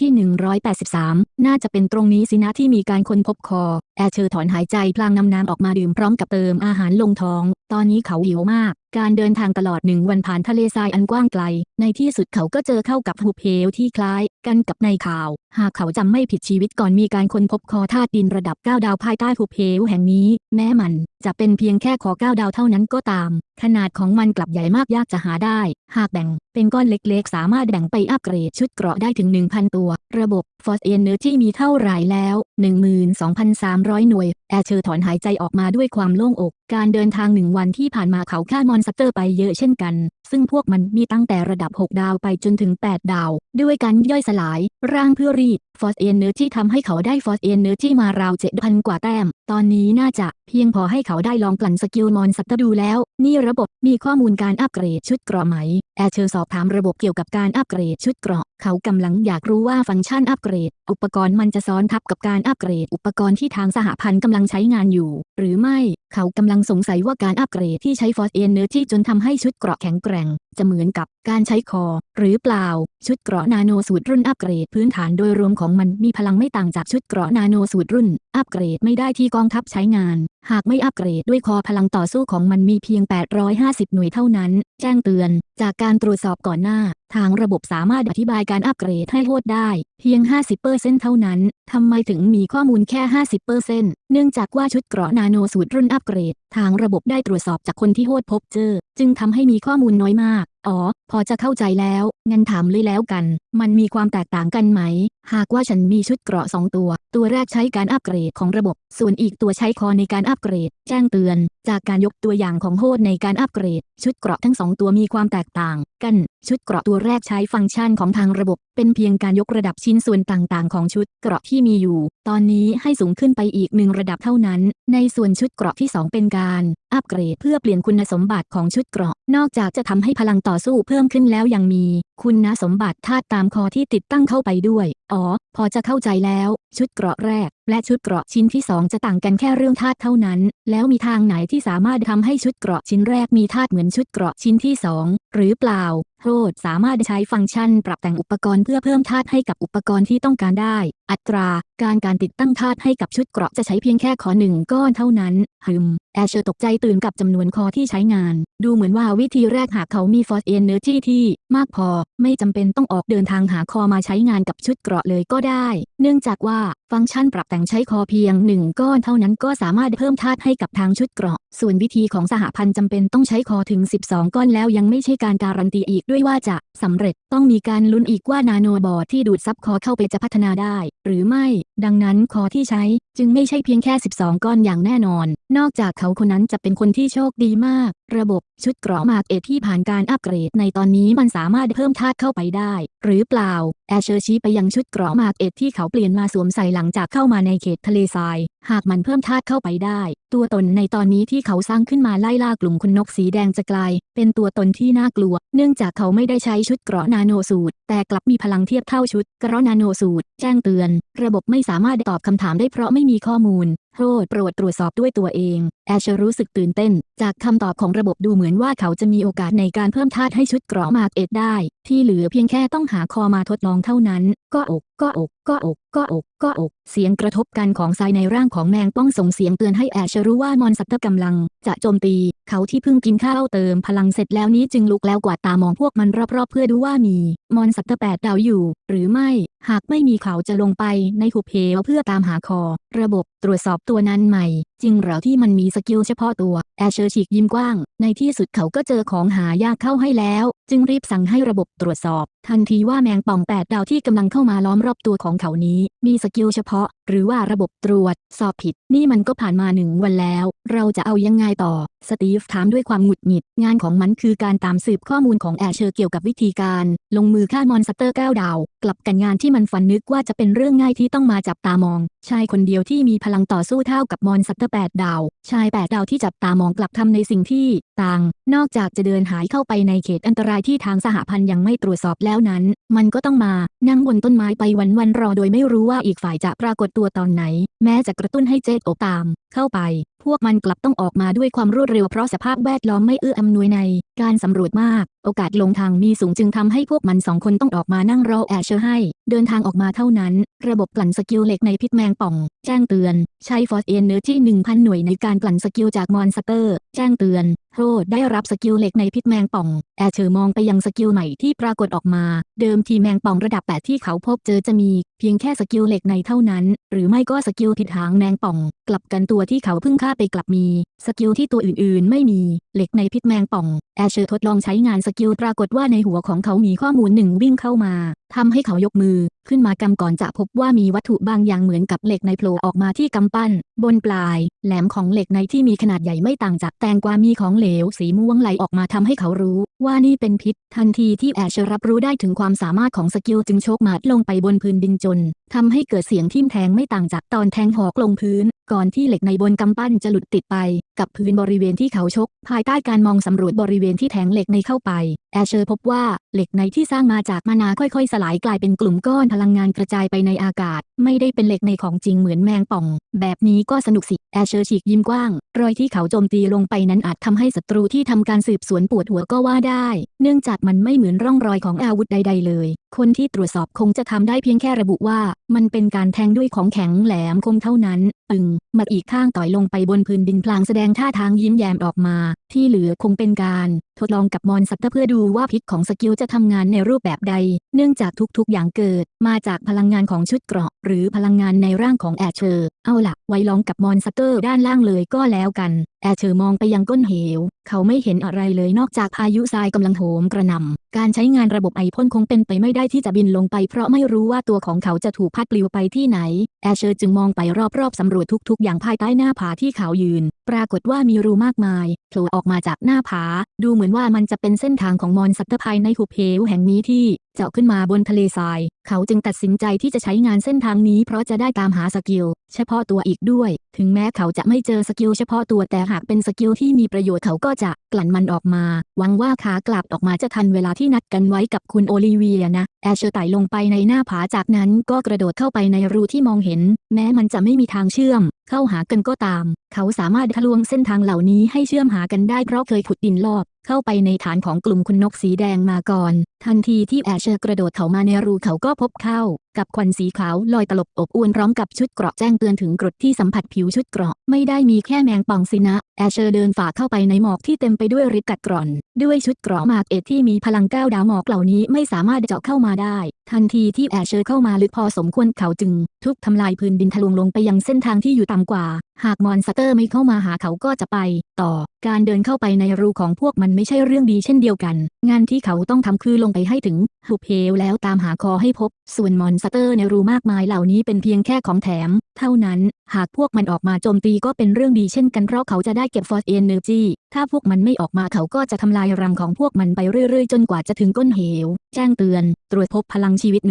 ที่ 183 น่าจะเป็นตรงนี้สินะที่มีการค้นพบคอ แอเชอร์ถอนหายใจพลางนำน้ำออกมาดื่มพร้อมกับเติมอาหารลงท้อง ตอนนี้เขาหิวมาก การเดินทางตลอดหนึ่งวันผ่านทะเลทรายอันกว้างไกล ในที่สุดเขาก็เจอเข้ากับหุบเหวที่คล้ายกันกับในข่าว หากเขาจำไม่ผิดชีวิตก่อนมีการค้นพบคอธาตุดินระดับ9ดาวภายใต้หุบเหวแห่งนี้ แม้มันจะเป็นเพียงแค่ขอ9ดาวเท่านั้นก็ตาม ขนาดของมันกลับใหญ่มากยากจะหาได้ หากแบ่งเป็นก้อนเล็กๆ สามารถแบ่งไปอัปเกรดชุดเกราะได้ถึง 1,000 ตัว ระบบ Force Energy มีเท่าไหร่แล้ว 12,300 หน่วยแอเชอร์ถอนหายใจออกมาด้วยความโล่งอก การเดินทางหนึ่งวันที่ผ่านมาเขาฆ่ามอนสเตอร์ไปเยอะเช่นกัน ซึ่งพวกมันมีตั้งแต่ระดับ 6 ดาวไปจนถึง 8 ดาว ด้วยการย่อยสลาย ร่างเพื่อรีด Force Energy ทำให้เขาได้ Force Energy มาราว 7,000 กว่าแต้ม ตอนนี้น่าจะเพียงพอให้เขาได้ลองกลั่นสกิลมอนสเตอร์ดูแล้ว นี่ระบบมีข้อมูลการอัปเกรดชุดกราะไหม แอร์เชอร์สอบถามระบบเกี่ยวกับการอัปเกรดชุดเกราะ เขากำลังอยากรู้ว่าฟังก์ชันอัปเกรด อุปกรณ์มันจะซ้อนทับกับการอัปเกรดอุปกรณ์ที่ทางสหพันธ์กำลังใช้งานอยู่ หรือไม่ เขากำลังสงสัยว่าการอัปเกรดที่ใช้ Force Energy จนทำให้ชุดเกราะแข็งแกร่ง จะเหมือนกับการใช้คอ หรือเปล่า ชุดเกราะนาโนสูตรรุ่นอัปเกรดพื้นฐานโดยรวมของมันมีพลังไม่ต่างจากชุดเกราะนาโนสูตรรุ่น อัปเกรดไม่ได้ที่กองทัพใช้งาน หากไม่อัปเกรดด้วยคอพลังต่อสู้ของมันมีเพียง 850 หน่วยเท่านั้น แจ้งเตือน จากการตรวจสอบก่อนหน้าทางระบบสามารถอธิบายการอัปเกรดให้โทษได้ เพียง 50%เท่านั้น ทำไมถึงมีข้อมูลแค่ 50%เนื่องจากว่าชุดเกราะนาโนสูตรรุ่นอัปเกรด ทางระบบได้ตรวจสอบจากคนที่โทษพบเจอ จึงทำให้มีข้อมูลน้อยมาก อ๋อ พอจะเข้าใจแล้ว งั้นถามเลยแล้วกัน มันมีความแตกต่างกันไหม หากว่าฉันมีชุดเกราะสองตัว ตัวแรกใช้การอัปเกรดของระบบ ส่วนอีกตัวใช้คอในการอัปเกรด แจ้งเตือน จากการยกตัวอย่างของโฮดในการอัปเกรด ชุดเกราะทั้งสองตัวมีความแตกต่าง กัน ชุดเกราะตัวแรกใช้ฟังก์ชันของทางระบบ เป็นเพียงการยกระดับชิ้นส่วนต่างๆ ของชุดเกราะที่มีอยู่ ตอนนี้ให้สูงขึ้นไปอีกหนึ่งระดับเท่านั้น ในส่วนชุดเกราะที่ 2 เป็นการ อัปเกรดเพื่อเปลี่ยนคุณสมบัติของชุดเกราะ นอกจากจะทำให้พลังต่อสู้เพิ่มขึ้นแล้วยังมี คุณสมบัติธาตุตามคอที่ติดตั้งเข้าไปด้วย อ๋อ พอจะเข้าใจแล้ว ชุดเกราะแรก และชุดเกราะชิ้นที่ 2 จะต่างกันแค่เรื่องธาตุเท่านั้น แล้วมีทางไหนที่สามารถทำให้ชุดเกราะชิ้นแรกมีธาตุเหมือนชุดเกราะชิ้นที่ 2 หรือเปล่า โทษสามารถใช้ฟังก์ชันปรับแต่งอุปกรณ์เพื่อเพิ่มธาตุให้กับอุปกรณ์ที่ต้องการได้ อัตรา การการติดตั้งธาตุให้กับชุดเกราะจะใช้เพียงแค่ขอหนึ่งก้อนเท่านั้นฮึมแอชเชอร์ตกใจตื่นกับจำนวนคอที่ใช้งาน ดูเหมือนว่าวิธีแรกหากเขามี Force Energy ที่มากพอ ไม่จำเป็นต้องออกเดินทางหาคอมาใช้งานกับชุดเกราะเลยก็ได้ เนื่องจากว่าฟังก์ชันปรับแต่งใช้คอเพียงหนึ่งก้อนเท่านั้นก็สามารถเพิ่มธาตุให้กับทางชุดเกราะ ส่วนวิธีของสหพันธ์จำเป็นต้องใช้คอถึง 12 ก้อนแล้วยังไม่ใช่การการันตีอีกด้วยว่าจะสำเร็จต้องมีการลุ้นอีกว่านาโนบอร์ดที่ดูดซับคอเข้าไปจะพัฒนาได้ หรือไม่ ดังนั้นคอที่ใช้จึงไม่ใช่เพียงแค่ 12 ก้อนอย่างแน่นอน นอกจากเขาคนนั้นจะเป็นคนที่โชคดีมาก ระบบชุดเกราะมาร์กเอทที่ผ่านการอัปเกรด ในตอนนี้มันสามารถเพิ่มธาตุเข้าไปได้ หรือเปล่า แอชเชอร์ชี้ไปยังชุดเกราะมาร์กเอทที่เขาเปลี่ยนมาสวมใส่หลังจากเข้ามาในเขตทะเลทราย หากมันเพิ่มธาตุเข้าไปได้ ตัวตนในตอนนี้ที่เขาสร้างขึ้นมาไล่ล่ากลุ่มคนนกสีแดงจะกลาย เป็นตัวตนที่น่ากลัว เนื่องจากเขาไม่ได้ใช้ชุดเกราะนาโนสูตร แต่กลับมีพลังเทียบเท่าชุดเกราะนาโนสูตร แจ้งเตือน ระบบไม่สามารถตอบคำถามได้เพราะไม่มีข้อมูลโปรดโปรดตรวจสอบด้วยตัวเอง แอชรู้สึกตื่นเต้น จากคำตอบของระบบดูเหมือนว่าเขาจะมีโอกาสในการเพิ่มธาตุให้ชุดเกราะมาร์กเอ็ดได้ ที่เหลือเพียงแค่ต้องหาคอมาทดลองเท่านั้น ก็อก ก็อก ก็อก ก็อก ก็อก เสียงกระทบกันของทรายในร่างของแมงป้องส่งเสียงเตือนให้แอชเชร์รู้ว่ามอนสเตอร์กำลัง จะโจมตี เขาที่เพิ่งกินข้าวเติมพลังเสร็จแล้วนี้จึงลุกแล้วกวาดตามองพวกมันรอบๆ เพื่อดูว่ามี มอนสเตอร์แปดดาวอยู่ หรือไม่ หากไม่มีเขาจะลงไปในหุบเหวเพื่อตามหาคอ ระบบตรวจสอบตัวนั้นใหม่ จริงเหรอที่มันมีสกิลเฉพาะตัว แอชเชอร์ฉีกยิ้มกว้าง ในที่สุดเขาก็เจอของหายากเข้าให้แล้ว จึงรีบสั่งให้ระบบตรวจสอบ ทันทีว่าแมงป่องแปดดาวที่กำลังเข้ามาล้อมรอบตัวของเขานี้ มีสกิลเฉพาะ หรือว่าระบบตรวจ สอบผิด นี่มันก็ผ่านมาหนึ่งวันแล้ว เราจะเอายังไงต่อ สตีฟถามด้วยความหงุดหงิด งานของมันคือการตามสืบข้อมูลของแอชเชอร์เกี่ยวกับวิธีการ ลงมือฆ่ามอนสเตอร์9ดาว กลับกันงานที่มันฝันนึกว่าจะเป็นเรื่องง่ายที่ต้องมาจับตามอง ชายคนเดียวที่มีพลังต่อสู้เท่ากับมอนสเตอร์8ดาว ชาย8ดาวที่จับตามองกลับทำในสิ่งที่ต่าง นอกจากจะเดินหายเข้าไปในเขตอันตรายที่ทางสหพันธ์ยังไม่ตรวจสอบแล้วนั้น มันก็ต้องมา นั่งบนต้นไม้ไปวันๆรอโดยไม่รู้ว่าอีกฝ่ายจะปรากฏตัวตอนไหน แม้จะกระตุ้นให้เจดโอบตาม เข้าไป พวกมันกลับต้องออกมาด้วยความรวดเร็วเพราะสภาพแวดล้อมไม่เอื้ออำนวยใน การสำรวจมาก โอกาสลงทางมีสูงจึงทำให้พวกมันสองคนต้องออกมานั่งรอแอร์เชอร์ให้ เดินทางออกมาเท่านั้น ระบบกลั่นสกิลเหล็กในพิษแมงป่อง แจ้งเตือน ใช้ฟอสเอนเนอร์ที่ 1,000 หน่วยในการกลั่นสกิลจากมอนสเตอร์ แจ้งเตือน โรดได้รับสกิลเหล็กในพิษแมงป่อง แอเชอร์มองไปยังสกิลใหม่ที่ปรากฏออกมา เดิมทีแมงป่องระดับ8ที่เขาพบเจอจะมี เพียงแค่สกิลเหล็กในเท่านั้น หรือไม่ก็สกิลผิดหางแมงป่อง กลับกันตัวที่เขาเพิ่งฆ่าไปกลับมี สกิลที่ตัวอื่นๆ ไม่มี เหล็กในพิษแมงป่อง แอเชอร์ทดลองใช้งานสกิลปรากฏว่าในหัวของเขามีข้อมูลหนึ่งวิ่งเข้ามาทำให้เขายกมือขึ้นมากำก่อนจะพบว่ามีวัตถุบางอย่างเหมือนกับเหล็กในโผล่ออกมาที่กำปั้น บนปลาย แหลมของเหล็กในที่มีขนาดใหญ่ไม่ต่างจากแตงกวามีของเหลวสีม่วงไหลออกมาทำให้เขารู้ว่านี่เป็นพิษ ทันทีที่แอชรับรู้ได้ถึงความสามารถของสกิลจึงโชกหมัดลงไปบนพื้นดินจนทำให้เกิดเสียงทิ่มแทงไม่ต่างจากตอนแทงหอกลงพื้น ก่อนที่เหล็กในบนกำปั้นจะหลุดติดไป กับพื้นบริเวณที่เขาชก ภายใต้การมองสำรวจบริเวณที่แทงเหล็กในเข้าไป แอชเชอร์พบว่าเหล็กในที่สร้างมาจากมานาค่อยๆ สลายกลายเป็นกลุ่มก้อนพลังงานกระจายไปในอากาศ ไม่ได้เป็นเหล็กในของจริงเหมือนแมงป่อง แบบนี้ก็สนุกสิ แอชเชอร์ฉีกยิ้มกว้าง รอยที่เขาโจมตีลงไปนั้นอาจทำให้ศัตรูที่ทำการสืบสวนปวดหัวก็ว่าได้ เนื่องจากมันไม่เหมือนร่องรอยของอาวุธใด ๆ เลย คนที่ตรวจสอบคงจะทำได้เพียงแค่ระบุว่า มันเป็นการแทงด้วยของแข็งแหลมคมเท่านั้น ปึงมาอีกข้างต่อยลงไปบนพื้นดินพลางแสดงท่าทางยิ้มแย้มออกมาที่เหลือคงเป็นการทดลองกับมอนสัตว์เพื่อดูว่าพิษของสกิลจะทำงานในรูปแบบใด เนื่องจากทุกๆ อย่างเกิด มาจากพลังงานของชุดเกราะ หรือพลังงานในร่างของแอชเชอร์ เอาล่ะไว้ลองกับมอนสเตอร์ด้านล่างเลยก็แล้วกัน แอชเชอร์มองไปยังก้นเหว เขาไม่เห็นอะไรเลยนอกจากพายุทรายกำลังโหมกระหน่ำ การใช้งานระบบไอพ่นคงเป็นไปไม่ได้ที่จะบินลงไปเพราะไม่รู้ว่าตัวของเขาจะถูกพัดปลิวไปที่ไหน แอชเชอร์จึงมองไปรอบๆสำรวจทุกๆ อย่างภายใต้หน้าผาที่เขายืน ปรากฏว่ามีรูมากมายโผล่ออกมาจากหน้าผา ดูเหมือนว่ามันจะเป็นเส้นทางของมอนสัตว์ภายในหุบเหวแห่งนี้ที่เจาะขึ้นมาบนทะเลทราย เขาจึงตัดสินใจที่จะใช้งานเส้นทางนี้เพราะจะได้ตามหาสกิลเฉพาะตัวอีกด้วย ถึงแม้เขาจะไม่เจอสกิลเฉพาะตัวแต่หากเป็นสกิลที่มีประโยชน์เขาก็จะกลั่นมันออกมา หวังว่าขากลับออกมาจะทันเวลาที่นัดกันไว้กับคุณโอลิเวียนะ แอชเชอร์ไต่ลงไปในหน้าผาจากนั้นก็กระโดดเข้าไปในรูที่มองเห็น แม้มันจะไม่มีทางเชื่อม เข้าหากันก็ตาม เขาสามารถทะลวงเส้นทางเหล่านี้ให้เชื่อมหากันได้เพราะเคยขุดดินลอบเข้าไปในฐานของกลุ่มคุณนกสีแดงมาก่อนทันทีที่แอชเชอร์กระโดดเข้ามาในรูเขาก็พบเข้า กับควันสีขาวลอยตลบอบอวนพร้อมกับชุดเกราะแจ้งเตือนถึงกรดที่สัมผัสผิวชุดเกราะไม่ได้มีแค่แมงป่องสินะ แอชเชอร์เดินฝ่าเข้าไปในหมอกที่เต็มไปด้วยฤทธิ์กัดกร่อน ด้วยชุดเกราะมากเอ็ดที่มีพลังก้าวดาวหมอกเหล่านี้ไม่สามารถเจาะเข้ามาได้ ทันทีที่แอชเชอร์เข้ามาลึกพอสมควรเขาจึง ทุบทำลายพื้นดินทะลวงลงไปยังเส้นทางที่อยู่ต่ำกว่า หากมอนสเตอร์ไม่เข้ามาหาเขาก็จะไป ต่อ การเดินเข้าไปในรูของพวกมันไม่ใช่เรื่องดีเช่นเดียวกัน งานที่เขาต้องทำคือลงไปให้ถึง หุบเหวแล้วตามหาคอให้พบ ส่วนมอนสเตอร์ในรูมากมายเหล่านี้เป็นเพียงแค่ของแถม เท่านั้นหากพวกมันออกมาโจมตีก็เป็นเรื่องดีเช่นกันเพราะเขาจะได้เก็บฟอสเอนเนอร์จีถ้าพวกมันไม่ออกมาเขาก็จะทำลายรังของพวกมันไปเรื่อยๆ จนกว่าจะถึงก้นเหว แจ้งเตือน ตรวจพบพลังชีวิต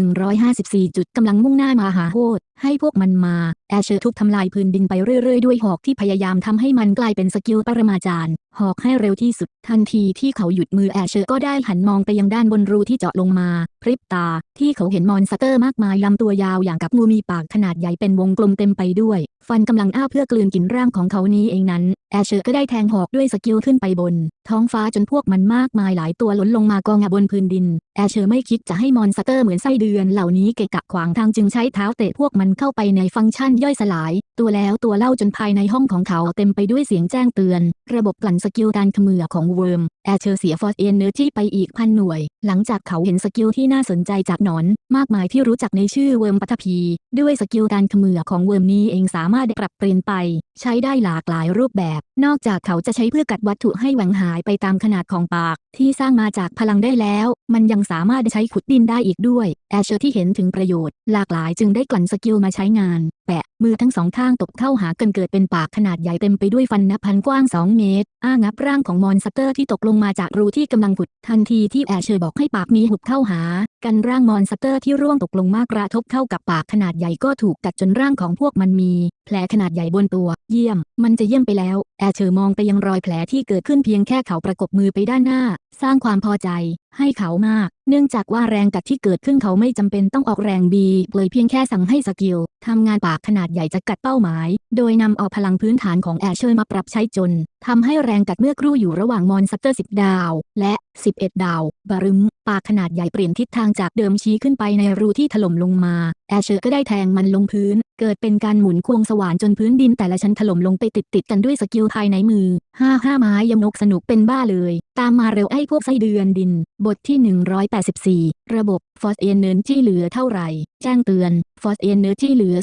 154 จุดกำลังมุ่งหน้ามาหาโฮดให้พวกมันมา แอชเชอร์ทุบทำลายพื้นดินไปเรื่อยๆ ด้วยหอกที่พยายามทำให้มันกลายเป็นสกิลปรมาจารย์ หอกให้เร็วที่สุด ทันทีที่เขาหยุดมือแอชเชอร์ก็ได้หันมองไปยังด้านบนรูที่เจาะลงมา พริบตา ที่เขาเห็นมอนสเตอร์มากมายลำตัวยาวอย่างกับงูมีปากขนาดใหญ่เป็นวงกลมเต็มไปด้วย ฟันกำลังอ้าเพื่อกลืนกินร่างของเขานี้เองนั้น แอชเชอร์ก็ได้แทงหอกด้วยสกิลขึ้นไปบน ท้องฟ้าจนพวกมันมากมายหลายตัวล้นลงมากองบนพื้นดิน แอชเชอร์ไม่คิดจะให้มอนสเตอร์เหมือนไส้เดือนเหล่านี้เกะกะขวางทางจึงใช้เท้าเตะพวกมันเข้าไปในฟังก์ชันย่อยสลาย ตัวแล้วตัวเล่าจนภายในห้องของเขาเต็มไปด้วยเสียงแจ้งเตือน ระบบกลั่นสกิลการเขมือของเวิร์ม แอชเชอร์เสียฟอสเอนเนอร์ที่ไปอีกพันหน่วย หลังจากเขาเห็นสกิลที่น่าสนใจจากหนอน มากมายที่รู้จักในชื่อเวิร์มปัทภีด้วยสกิลการเขมือของเวิร์มนี้เองสามารถปรับเปลี่ยนไป ใช้ได้หลากหลายรูปแบบ นอกจากเขาจะใช้เพื่อกัดวัตถุให้แหว่งหายไปตามขนาดของปาก ที่สร้างมาจากพลังได้แล้ว มันยังสามารถใช้ขุดดินได้อีกด้วย แอชเชอร์ที่เห็นถึงประโยชน์ หลากหลายจึงได้กลั่นสกิลมาใช้งาน แปะ มือทั้งสองข้างตบเข้าหากันเกิดเป็นปากขนาดใหญ่เต็มไปด้วยฟันนับพันกว้าง 2 เมตร อ้างับร่างของมอนสเตอร์ที่ตกลงมาจากรูที่กำลังผุด ทันทีที่แอชเชอร์บอกให้ปากนี้หุบเข้าหา กันร่างมอนสเตอร์ที่ร่วงตกลงมากระทบเข้ากับปากขนาดใหญ่ก็ถูกกัดจนร่างของพวกมันมี แผลขนาดใหญ่บนตัว เยี่ยม มันจะเยี่ยมไปแล้ว แอชเชอร์มองไปยังรอยแผลที่เกิดขึ้นเพียงแค่เขาประกบมือไปด้านหน้า สร้างความพอใจ ให้เขามาก เนื่องจากว่าแรงกัดที่เกิดขึ้นเขาไม่จำเป็นต้องออกแรงบีเลยเพียงแค่สั่งให้สกิลทำงานปากขนาดใหญ่จะกัดเป้าหมาย โดยนำเอาพลังพื้นฐานของแอชเชอร์มาปรับใช้จนทำให้แรงกัดเมื่อครู่อยู่ระหว่างมอนสเตอร์ 10 ดาว และ 11 ดาว บารึม ปากขนาดใหญ่เปลี่ยนทิศทางจากเดิมชี้ขึ้นไปในรูที่ถล่มลงมา แอชเชอร์ก็ได้แทงมันลงพื้น เกิดเป็นการหมุนควงสว่านจนพื้นดินแต่ละชั้นถล่มลงไปติดติดๆกันด้วยสกิลภายในมือห้าห้าไม้ยำนกสนุกเป็นบ้าเลย ตามมาเร็วไอ้พวกไส้เดือนดิน บทที่ 184 ระบบฟอสเอนเนินที่เหลือเท่าไหร่ แจ้งเตือน Force Energy เหลือ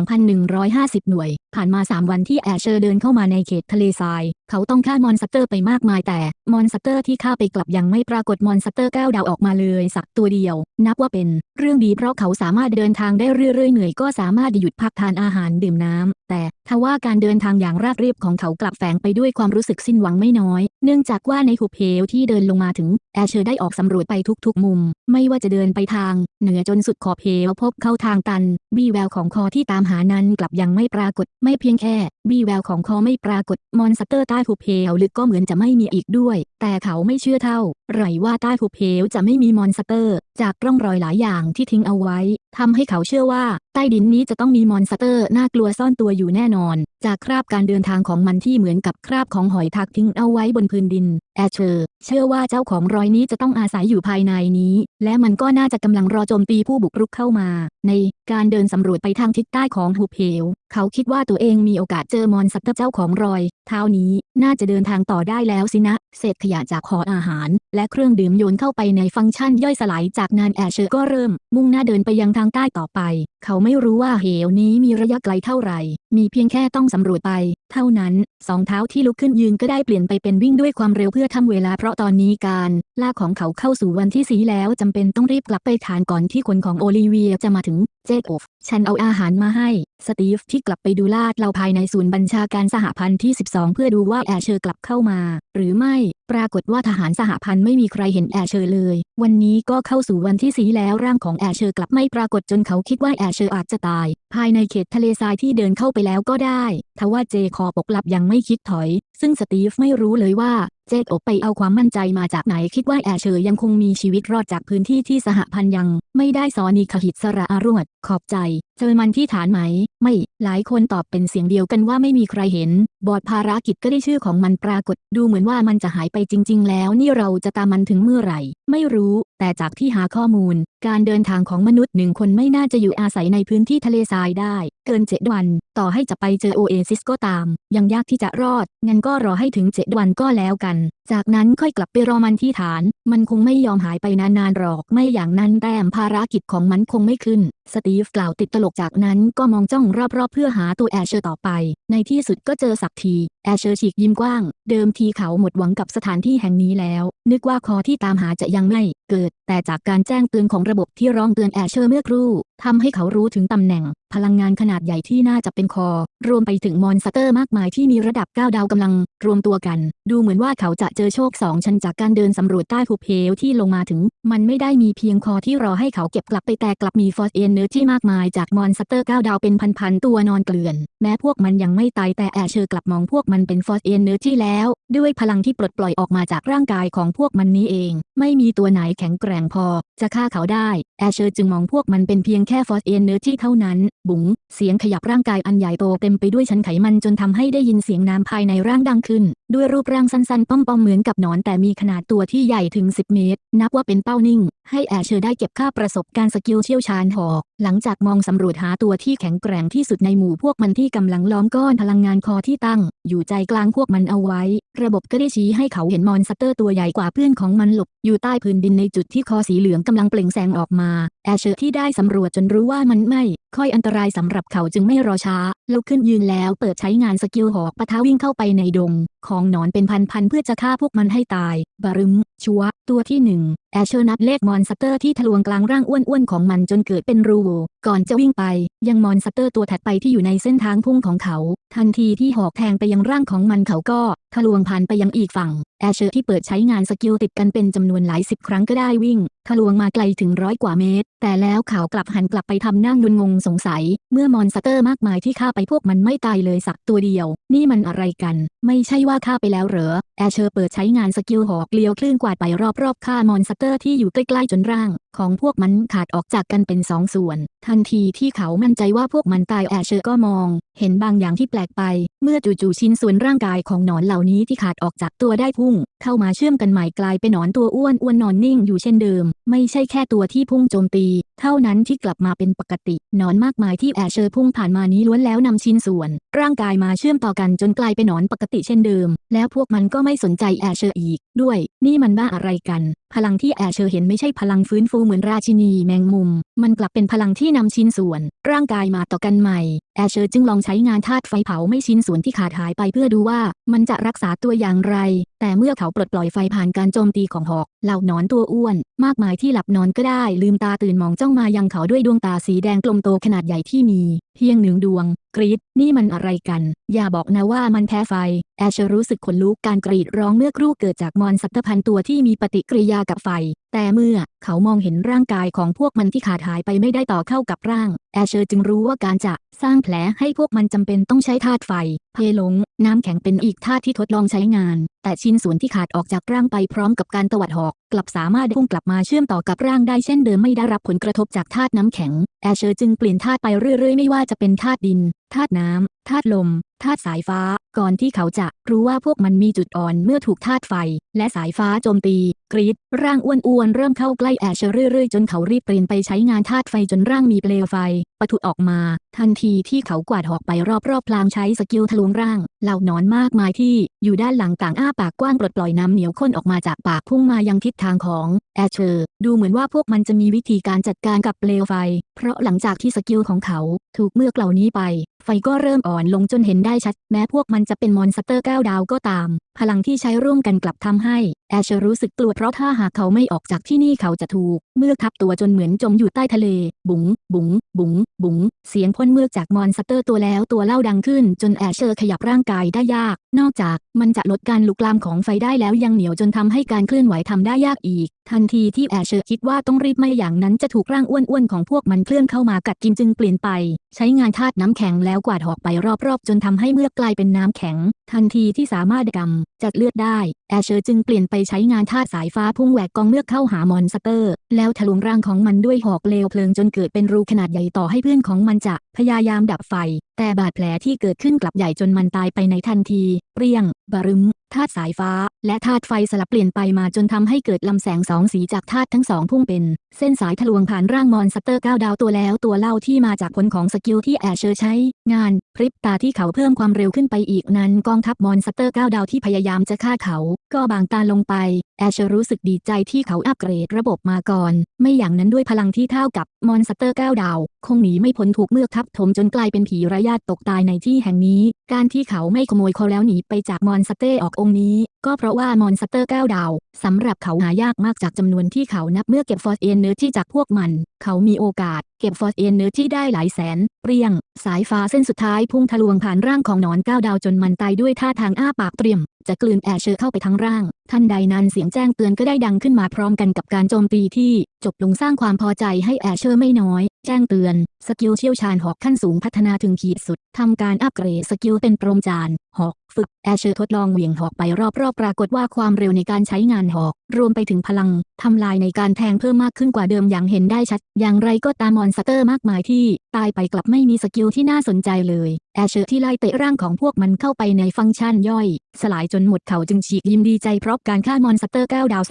42,150 หน่วย ผ่านมา 3 วันที่แอชเชอร์เดินเข้ามาในเขตทะเลทราย เขาต้องฆ่ามอนสเตอร์ไปมากมายแต่ มอนสเตอร์ที่ฆ่าไปกลับยังไม่ปรากฏมอนสเตอร์9ดาวออกมาเลยสักตัวเดียว นับว่าเป็น เรื่องดีเพราะเขาสามารถเดินทางได้เรื่อยๆเหนื่อยก็สามารถหยุดพักทานอาหารดื่มน้ำ แต่ทว่าการเดินทางอย่างราบเรียบของเขากลับแฝงไปด้วยความรู้สึกสิ้นหวังไม่น้อย เนื่องจากว่าในหุบเหวที่เดินลงมาถึงแอชเชอร์ได้ออกสำรวจไปทุกๆมุม ไม่ว่าจะเดินไปทาง เหนือจนสุดขอบเหวพบเข้าทางตันบีแววของคอที่ตามหานั้นกลับยังไม่ปรากฏ ไม่เพียงแค่ บีแววของคอไม่ปรากฏมอนสเตอร์ใต้หุบเหวลึกก็เหมือนจะไม่มีอีกด้วย แต่เขาไม่เชื่อเท่า ไหรว่าใต้หุเหวจะไม่มีมอนสเตอร์ จากร่องรอยหลายอย่างที่ทิ้งเอาไว้ทำให้เขาเชื่อว่า ใต้ดินนี้จะต้องมีมอนสเตอร์น่ากลัวซ่อนตัวอยู่แน่นอน จากคราบการเดินทางของมันที่เหมือนกับคราบของหอยทากทิ้งเอาไว้บนพื้นดินแอชเชอร์เชื่อว่าเจ้าของรอยนี้จะต้องอาศัยอยู่ภายในนี้ และมันก็น่าจะกำลังรอโจมตีผู้บุกรุกเข้ามา ใน การเดินสำรวจไปทางทิศใต้ของหุบเหว เขาคิดว่าตัวเองมีโอกาสเจอมอนสเตอร์เจ้าของรอย เท้านี้ น่าจะเดินทางต่อได้แล้วสินะ เศษขยะจากหออาหาร และเครื่องดื่มโยนเข้าไปในฟังก์ชันย่อยสลายจากนั้นแอชเชอร์ก็เริ่ม มุ่งหน้าเดินไปยังทางใต้ต่อไป เขาไม่รู้ว่าเหวนี้มีระยะไกลเท่าไหร่ มีเพียงแค่ต้องสำรวจไป เท่านั้น สองเท้าที่ลุกขึ้นยืนก็ได้เปลี่ยนไปเป็นวิ่งด้วยความเร็วเพื่อทำเวลาเพราะตอนนี้การลากของเขาเข้าสู่วันที่สีแล้วจำเป็นต้องรีบกลับไปทานก่อนที่คนของโอลิเวียจะมาถึง เจคอฟฉันเอาอาหารมาให้ สตีฟที่กลับไปดูลาดเราภายในศูนย์บัญชาการสหพันธ์ที่ 12 เพื่อดูว่าแอเชอร์กลับเข้ามา หรือไม่ ปรากฏว่าทหารสหพันธ์ไม่มีใครเห็นแอร์เชอร์เลย วันนี้ก็เข้าสู่วันที่สีแล้วร่างของแอร์เชอร์กลับไม่ปรากฏจนเขาคิดว่าแอร์เชอร์อาจจะตาย ภายในเขตทะเลทรายที่เดินเข้าไปแล้วก็ได้ทว่าเจคอปกลับยังไม่คิดถอย ซึ่งสตีฟไม่รู้เลยว่าเจคอบไปเอาความมั่นใจมาจากไหนคิดว่าแอร์เชอร์ยังคงมีชีวิตรอดจากพื้นที่ที่สหพันธ์ยัง ไม่ได้สอนีขหิตสระอารวดขอบใจ เจอมันที่ฐานไหม ไม่ หลายคนตอบเป็นเสียงเดียวกันว่าไม่มีใครเห็น บอร์ดภารกิจก็ได้ชื่อของมันปรากฏ ดูเหมือนว่ามันจะหายไปจริง ๆ แล้วนี่เราจะตามมันถึงเมื่อไหร่ ไม่รู้แต่จากที่หาข้อมูล การเดินทางของมนุษย์หนึ่งคนไม่น่าจะอยู่อาศัยในพื้นที่ทะเลทรายได้ เกินเจ็ดวัน ต่อให้จะไปเจอโอเอซิสก็ตาม ยังยากที่จะรอด งั้นก็รอให้ถึงเจ็ดวันก็แล้วกัน จากนั้นค่อยกลับไปรอมันที่ฐาน มันคงไม่ยอมหายไปนานๆหรอก ไม่อย่างนั้นแต้มภารกิจของมันคงไม่ขึ้น สตีฟกล่าวติดตลกจากนั้นก็มองจ้องรอบๆเพื่อหาตัวแอชเชอร์ต่อไป ในที่สุดก็เจอสักทีแอชเชอร์ฉีกยิ้มกว้าง เดิมทีเขาหมดหวังกับสถานที่แห่งนี้แล้ว นึกว่าคอที่ตามหาจะยังไม่ เกิด แต่จากการแจ้งเตือนของระบบที่ร้องเตือนแอชเชอร์เมื่อครู่ ทำให้เขารู้ถึงตำแหน่ง พลังงานขนาดใหญ่ที่น่าจะเป็นคอ รวมไปถึงมอนสเตอร์มากมายที่มีระดับ9ดาวกำลัง รวมตัวกัน ดูเหมือนว่าเขาจะเจอโชคสองชั้นจากการเดินสำรวจใต้ภูเพวที่ลงมาถึง มันไม่ได้มีเพียงคอที่รอให้เขาเก็บกลับไปแต่กลับมีฟอสเอนเนอร์ที่มากมายจากมอนสเตอร์9ดาวเป็นพันๆตัวนอนเกลื่อน แม้พวกมันยังไม่ตายแต่แอชเชอร์กลับมองพวกมันเป็นฟอสเอนเนอร์ที่แล้ว ด้วยพลังที่ปลดปล่อยออกมาจากร่างกายของพวกมันนี้เอง ไม่มีตัวไหนแข็งแกร่งพอ จะฆ่าเขาได้แอชเชอร์จึงมองพวกมันเป็นเพียงแค่ฟอสเอนเนอร์ที่เท่านั้น บุ๋ง เสียงขยับร่างกายอันใหญ่โตเต็มไปด้วยชั้นไขมันจนทำให้ได้ยินเสียงน้ำภายในร่างดังขึ้น ด้วยรูปร่างสั้นๆ ป้อมๆเหมือนกับหนอนแต่มีขนาดตัวที่ใหญ่ถึง 10 เมตร นับว่าเป็นเป้านิ่ง ให้แอชเชอร์ได้เก็บค่าประสบการณ์สกิลเชี่ยวชาญหอก หลังจากมองสำรวจหาตัวที่แข็งแกร่งที่สุดในหมู่พวกมันที่กำลังล้อมก้อนพลังงานคอที่ตั้ง อยู่ใจกลางพวกมันเอาไว้ ระบบก็ได้ชี้ให้เขาเห็นมอนสเตอร์ตัวใหญ่กว่าเพื่อนของมันหลบอยู่ใต้พื้นดินในจุดที่คอสีเหลืองกำลังเปล่งแสงออกมา แอชเชอร์ที่ได้สำรวจจนรู้ว่ามันไม่ ค่อยอันตรายสำหรับเขาจึงไม่รอช้าลุกขึ้นยืนแล้วเปิดใช้งานสกิลหอกปะทะวิ่งเข้าไปในดง ของหนอนเป็นพันๆเพื่อจะฆ่าพวกมันให้ตาย บารึมชัว ตัวที่หนึ่งแอชเชอร์นับเลขมอนสเตอร์ที่ทะลวงกลางร่างอ้วนๆของมันจนเกิดเป็นรูก่อนจะวิ่งไป ยังมอนสเตอร์ตัวถัดไปที่อยู่ในเส้นทางพุ่งของเขา ทันทีที่หอกแทงไปยังร่างของมันเขาก็ทะลวงผ่านไปยังอีกฝั่ง แอชเชอร์ที่เปิดใช้งานสกิลติดกันเป็นจำนวนหลายสิบครั้งก็ได้วิ่ง ทะลวงมาไกลถึงร้อยกว่าเมตร แต่แล้วเขากลับหันกลับไปทำหนั่งงงสงสัย เมื่อมอนสเตอร์มากมายที่ฆ่าไปพวกมันไม่ตายเลยสักตัวเดียว นี่มันอะไรกัน ไม่ใช่ว่าฆ่าไปแล้วเหรอ แอชเชอร์เปิดใช้งานสกิลหอกเลียวคลื่นกวาดไปรอบๆฆ่ามอนสเตอร์ที่อยู่ใกล้ๆจนร่าง ของพวกมันขาดออกจากกันเป็นสองส่วน ทันทีที่เขามั่นใจว่าพวกมันตายแอชเชอร์ก็มอง เห็นบางอย่างที่แปลกไป เมื่อจู่ๆชิ้นส่วนร่างกายของหนอนเหล่านี้ที่ขาดออกจากตัวได้พุ่ง เข้ามาเชื่อมกันใหม่กลายเป็นหนอนตัวอ้วนอ้วนนอนนิ่งอยู่เช่นเดิม ไม่ใช่แค่ตัวที่พุ่งโจมตี เท่านั้นที่กลับมาเป็นปกติ นอนมากมายที่แอชเชอร์พุ่งผ่านมานี้ล้วนแล้วนำชิ้นส่วน ร่างกายมาเชื่อมต่อกันจนกลายเป็นนอนปกติเช่นเดิม แล้วพวกมันก็ไม่สนใจแอชเชอร์อีก ด้วย นี่มันบ้าอะไรกันพลังที่แอชเชอร์เห็นไม่ใช่พลังฟื้นฟูเหมือนราชินีแมงมุม มันกลับเป็นพลังที่นำชิ้นส่วน ร่างกายมาต่อกันใหม่ แอชเชอร์จึงลองใช้งานธาตุไฟเผาไม่ชิ้นส่วนที่ขาดหายไปเพื่อดูว่า มันจะรักษาตัวอย่างไร แต่เมื่อเขาปลดปล่อยไฟผ่านการโจมตีของหอก เหล่านอนตัวอ้วน มากมายที่หลับนอนก็ได้ลืมตาตื่นมองจ้องมายังเขาด้วยดวงตาสีแดงกลมโตขนาดใหญ่ที่มี เพียงหนึ่งดวง กรีดนี่มันอะไรกัน อย่าบอกนะว่ามันแพ้ไฟ แอชรู้สึกขนลุกการกรีดร้องเมื่อครู่เกิดจากมอนสัตว์พันตัวที่มีปฏิกิริยากับไฟ แต่เมื่อเขามองเห็นร่างกายของพวกมันที่ขาดหายไปไม่ได้ต่อเข้ากับร่างแอชเชอร์จึงรู้ว่าการจะสร้างแผลให้พวกมันจำเป็นต้องใช้ธาตุไฟ เพลง น้ำแข็งเป็นอีกธาตุที่ทดลองใช้งาน แต่ชิ้นส่วนที่ขาดออกจากร่างไปพร้อมกับการตวัดหอก กลับสามารถพุ่งกลับมาเชื่อมต่อกับร่างได้เช่นเดิมไม่ได้รับผลกระทบจากธาตุน้ำแข็ง แอชเชอร์จึงเปลี่ยนธาตุไปเรื่อยๆ ไม่ว่าจะเป็นธาตุดิน ธาตุน้ำธาตุลม ธาตุสายฟ้า ก่อนที่เขาจะรู้ว่าพวกมันมีจุดอ่อนเมื่อถูกธาตุไฟ และสายฟ้าโจมตี กรีดร่างอ้วนๆเริ่มเข้าใกล้แอชเชอร์เรื่อยๆ จนเขารีบเปลี่ยนไปใช้งานธาตุไฟจนร่างมีเปลวไฟ ปะทุออกมา ทันทีที่เขากวาดหอกไปรอบๆพลางใช้สกิลทะลวงร่าง เหล่านอนมากมายที่อยู่ด้านหลังต่างอ้าปากกว้างปลดปล่อยน้ำเหนียวข้นออกมาจากปากพุ่งมายังทิศทางของแอชเชอร์ ดูเหมือนว่าพวกมันจะมีวิธีการจัดการกับเปลวไฟ เพราะหลังจากที่สกิลของเขาถูกเมือกเหล่านี้ไป ไฟก็เริ่มอ่อนลงจนเห็นได้ชัด แม้พวกมันจะเป็นมอนสเตอร์ก้าดาวก็ตาม พลังที่ใช้ร่วมกันกลับทำให้ แอชเชอร์รู้สึกกลัวเพราะถ้าหากเขาไม่ออกจากที่นี่เขาจะถูก เมือกทับตัวจนเหมือนจมอยู่ใต้ทะเล บุ๋ง บุ๋ง บุ๋ง บุ๋ง เสียงพ่นเมือกจากมอนสเตอร์ตัวแล้วตัวเล่าดังขึ้น จนแอชเชอร์ขยับร่างกายได้ยาก นอกจากมันจะลดการลุกลามของไฟได้แล้วยังเหนียวจนทำให้การเคลื่อนไหวทำได้ยากอีก ทันทีที่แอชเชอร์คิดว่าต้องรีบไม่อย่างนั้นจะถูกร่างอ้วนๆของพวกมันเคลื่อนเข้ามากัดกินจึงเปลี่ยนไป ใช้งานธาตุน้ำแข็งแล้วกวาดหอกไปรอบๆ จนทำให้เมือกกลายเป็นน้ำแข็ง ทันทีที่สามารถกำจัดเลือดได้ แอชเชอร์จึงเปลี่ยนไปใช้งานธาตุสายฟ้าพุ่งแหวกกองเมือกเข้าหามอนสเตอร์ แล้วทะลวงร่างของมันด้วยหอกเลวเพลิงจนเกิดเป็นรูขนาดใหญ่ต่อให้เพื่อนของมันจะพยายามดับไฟ แต่บาดแผลที่เกิดขึ้นกลับใหญ่จนมันตายไปในทันที เปรี้ยง บารึมธาตุสายฟ้า และธาตุไฟสลับเปลี่ยนไปมาจนทำให้เกิดลำแสงสองสีจากธาตุทั้งสองพุ่งเป็น เส้นสายทะลวงผ่านร่างมอนสเตอร์ก้าดาวตัวแล้วตัวเล่าที่มาจากผลของสกิลที่แอชเชอร์ใช้ งาน พริบตาที่เขาเพิ่มความเร็วขึ้นไปอีกนั้นกองทัพมอนสเตอร์ก้าดาวที่พยายามจะฆ่าเขา ก็บางตาลงไป แอชรู้สึกดีใจที่เขาอัปเกรดระบบมาก่อน ไม่อย่างนั้นด้วยพลังที่เท่ากับมอนสเตอร์ก้าดาว คงหนีไม่พ้นถูกเมือกทับถมจนกลายเป็นผีระยาตตกตายในที่แห่งนี้ การที่เขาไม่ขโมยเขาแล้วหนีไปจากมอนสเตอร์ออกองนี้ก็เพราะว่ามอนสเตอร์ก้าดาว สำหรับเขาหายากมากจากจำนวนที่เขานับเมื่อเก็บฟอสเอนเนอร์ที่จากพวกมัน เขามีโอกาส เก็บฟอสเอนเนอร์ที่ได้หลายแสน เปรี้ยง สายฟ้าเส้นสุดท้ายพุ่งทะลวงผ่านร่างของนอนก้าวดาวจนมันตายด้วยท่าทางอ้าปากเตรียม จะกลืนแอชเชอร์เข้าไปทั้งร่าง ทันใดนั้นเสียงแจ้งเตือนก็ได้ดังขึ้นมาพร้อมกันกับการโจมตีที่ จบลงสร้างความพอใจให้แอชเชอร์ไม่น้อย แจ้งเตือนสกิลเชี่ยวชาญหอกขั้นสูงพัฒนาถึงขีดสุด ทำการอัปเกรดสกิลเป็นปรมจานหอก ฝึก แอชเชอร์ทดลองเหวี่ยงหอกไปรอบๆ ปรากฏว่าความเร็วในการใช้งานหอก รวมไปถึงพลัง ทำลายในการแทงเพิ่มมากขึ้นกว่าเดิมอย่างเห็นได้ชัด อย่างไรก็ตามมอนสเตอร์มากมายที่ ตายไปกลับไม่มีสกิลที่น่าสนใจเลย แอชเชอร์ที่ไล่เตะร่างของพวกมันเข้าไปในฟังก์ชันย่อย สลายจนหมดเขาจึงฉีกยิ้มดีใจเพราะการฆ่ามอนสเตอร์9ดาว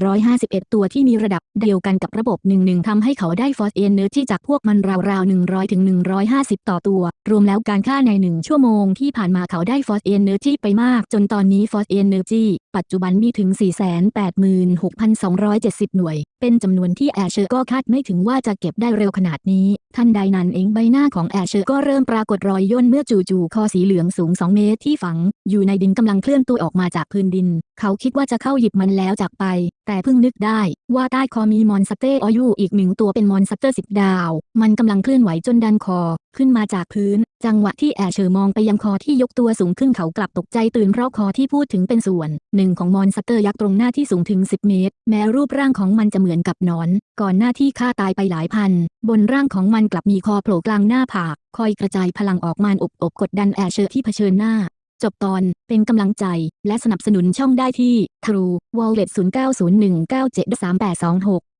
3,451 ตัวที่มีระดับเดียวกันกับระบบ 11ทำให้เขาได้ฟอสเอนเนอร์ที่จากพวกมันราวๆ 100 ถึง 150 ต่อตัว รวมแล้วการฆ่าใน 1 ชั่วโมงที่ผ่านมาเขาได้ฟอสเอนเนอร์จีไปมาก จนตอนนี้ฟอสเอนเนอร์จีปัจจุบันมีถึง 486,270 หน่วย เป็นจำนวนที่แอชเชอร์ก็คาดไม่ถึงว่าจะเก็บได้เร็วขนาดนี้ ทันใดนั้นเองใบหน้าของแอชเชอร์ก็เริ่มปรากฏรอยย่นเมื่อจู่ๆคอสีเหลืองสูง 2 เมตรที่ฝัง อยู่ในดินกำลังเคลื่อนตัวออกมาจากพื้นดิน เขาคิดว่าจะเข้าหยิบมันแล้วจากไป แต่เพิ่งนึกได้ว่าใต้คอมีมอนสเตอร์อายุอีกหนึ่งตัวเป็นมอนสเตอร์สิบดาว มันกำลังเคลื่อนไหวจนดันคอ ขึ้นมาจากพื้น จังหวะที่แอเชอร์มองไปยังคอที่ยกตัวสูงขึ้นเขากลับตกใจตื่นเพราะคอที่พูดถึงเป็นส่วน หนึ่งของมอนสเตอร์ยักษ์ตรงหน้าที่สูงถึง 10 เมตร แม้รูปร่างของมันจะเหมือนกับหนอน ก่อนหน้าที่ฆ่าตายไปหลายพัน บนร่างของมันกลับมีคอโผล่กลางหน้าผากคอยกระจายพลังออกมานอบอบกดดันแอเชอร์ที่เผชิญหน้าจบตอนเป็นกำลังใจและสนับสนุนช่องได้ที่ True Wallet 0901973826